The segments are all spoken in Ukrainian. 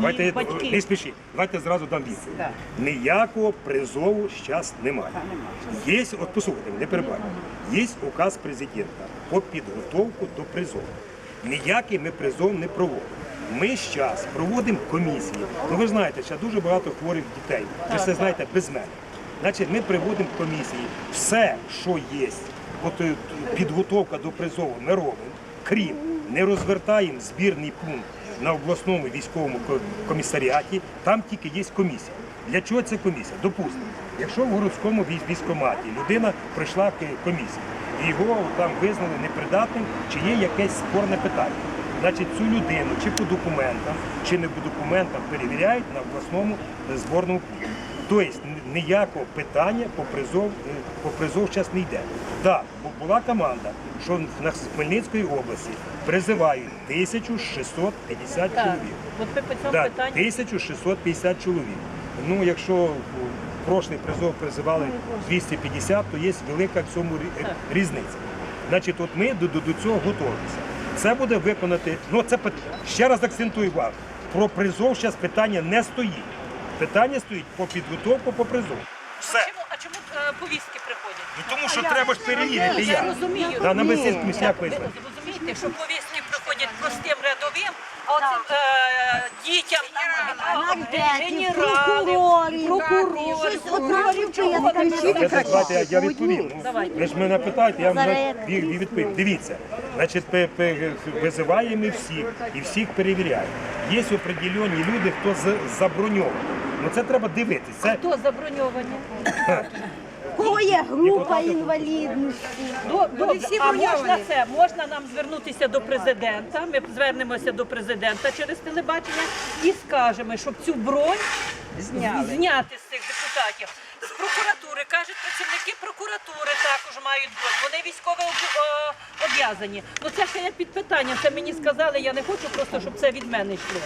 Давайте батьки. не спішіть. Давайте зразу дам відповідь. Так. Ніякого призову зараз немає. Є, от послухайте, не перебувайте. Є указ президента по підготовку до призову. Ніякий ми призов не проводимо. Ми зараз проводимо комісії. Ну ви ж знаєте, що дуже багато хворих дітей. Ви це знаєте без мене. Значить, ми приводимо комісії. Все, що є, от е, підготовка до призову ми робимо, крім не розвертаємо збірний пункт на обласному військовому комісаріаті, там тільки є комісія. Для чого ця комісія? Допустимо, якщо в городському військ- військкоматі людина пройшла комісію, і його там визнали непридатним, чи є якесь спорне питання. Значить, цю людину чи по документам, чи не по документам перевіряють на обласному е, зборному пункті. Тобто ніякого питання по призов, е, по призов зараз не йде. Так, бо була команда, що на Хмельницької області призивають 1650 Так. чоловік. От ви по цьому Да, питанню 1650 чоловік. Ну, якщо в прошлий призов призивали 250, то є велика в цьому Так. різниця. Значить, от ми до, до, до цього готуємося. Це буде виконати. Ну, це ще раз акцентую увагу. Про призов зараз питання не стоїть. Питання стоїть по підготовку по призову. Все. Чому, а чому е, повістки приходять? Ну, тому що треба ж перевірити. Я як. розумію. Да, на Ні. місяк Ви розумієте, що повістки приходять простим рядовим, а оцим е, дітям, там, генералів, прокурорів, прокурорів, давайте я, я відповім. Ну, Ви ж мене питаєте, я вам на- я ві- ві- відповім. Дивіться, значить, пе- пе- визиваємо всіх і всіх перевіряємо. Є определені люди, хто з- заброньований. Ну це треба дивитися. Це Хто заброньовані? Кого є група інвалідності? До- Добре, а можна це? Можна нам звернутися до президента. Ми звернемося до президента через телебачення і скажемо, щоб цю бронь зняти з цих депутатів. З прокуратури кажуть, працівники прокуратури також мають бронь. Вони військово об- о, обв'язані. Ну це ще як під питанням. Це мені сказали. Я не хочу просто, щоб це від мене йшло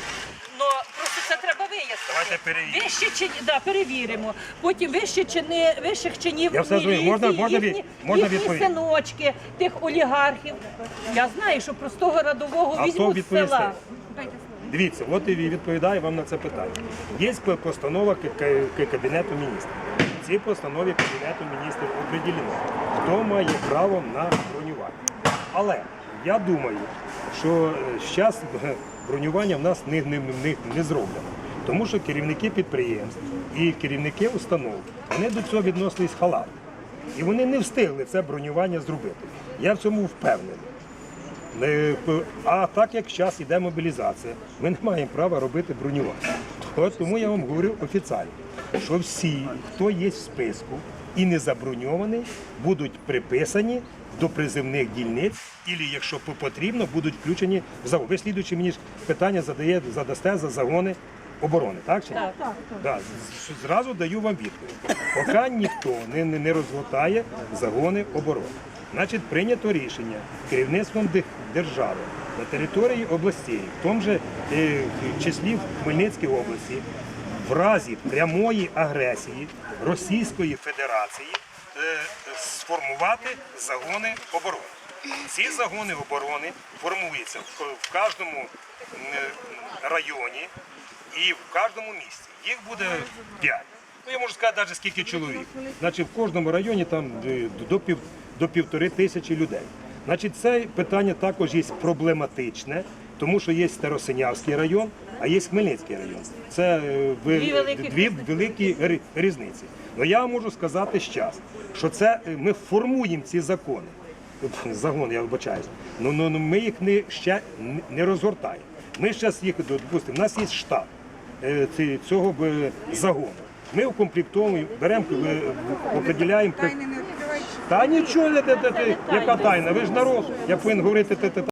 просто це треба вияснити. Давайте перевіримо. Вище чи да, перевіримо. Потім вище чини, вищих чинів Я все розумію. Можна- міліції, можна від- їхні, можна їхні відповісти? синочки, тих олігархів. Я знаю, що простого А хто візьмуть з відповісти? села. Дивіться, от і відповідаю вам на це питання. Є п- постанова К- К- К- Кабінету міністрів. В цій постанові Кабінету міністрів определено, хто має право на бронювання. Але я думаю, що зараз бронювання в нас не, не, не, не зроблено. Тому що керівники підприємств і керівники установ вони до цього відносились халатно. І вони не встигли це бронювання зробити. Я в цьому впевнений. А так як зараз йде мобілізація, ми не маємо права робити бронювання. От тому я вам говорю офіційно, що всі, хто є в списку і не заброньований, будуть приписані до призивних дільниць, і якщо потрібно, будуть включені в загон. Ви слідуючи мені питання задає, задасте за загони оборони, так чи? Так, так, Да, з- зразу даю вам відповідь. Поки ніхто не, не, не розгортає загони оборони. Значить, прийнято рішення керівництвом дих- держави на території областей, в тому же е, числі в Хмельницькій області, в разі прямої агресії Російської Федерації е, сформувати загони оборони. Ці загони оборони формуються в, кожному е, районі і в кожному місті. Їх буде 5. Ну, я можу сказати, навіть скільки чоловік. Значить, в кожному районі там до, пів, до півтори тисячі людей. Значить, це питання також є проблематичне, тому що є Старосинявський район, а є Хмельницький район. Це е, Дві великі різниці. Ну я можу сказати зараз, що це е, ми формуємо ці закони. Загон, я вибачаюсь. Ну, ну, ну ми їх не ще не- розгортаємо. Ми зараз їх допустимо, у нас є штаб е, цього б, загону. Ми укомплектовуємо, беремо, е, определяємо. Та нічого, яка тайна? Ви ж народ, я повинен говорити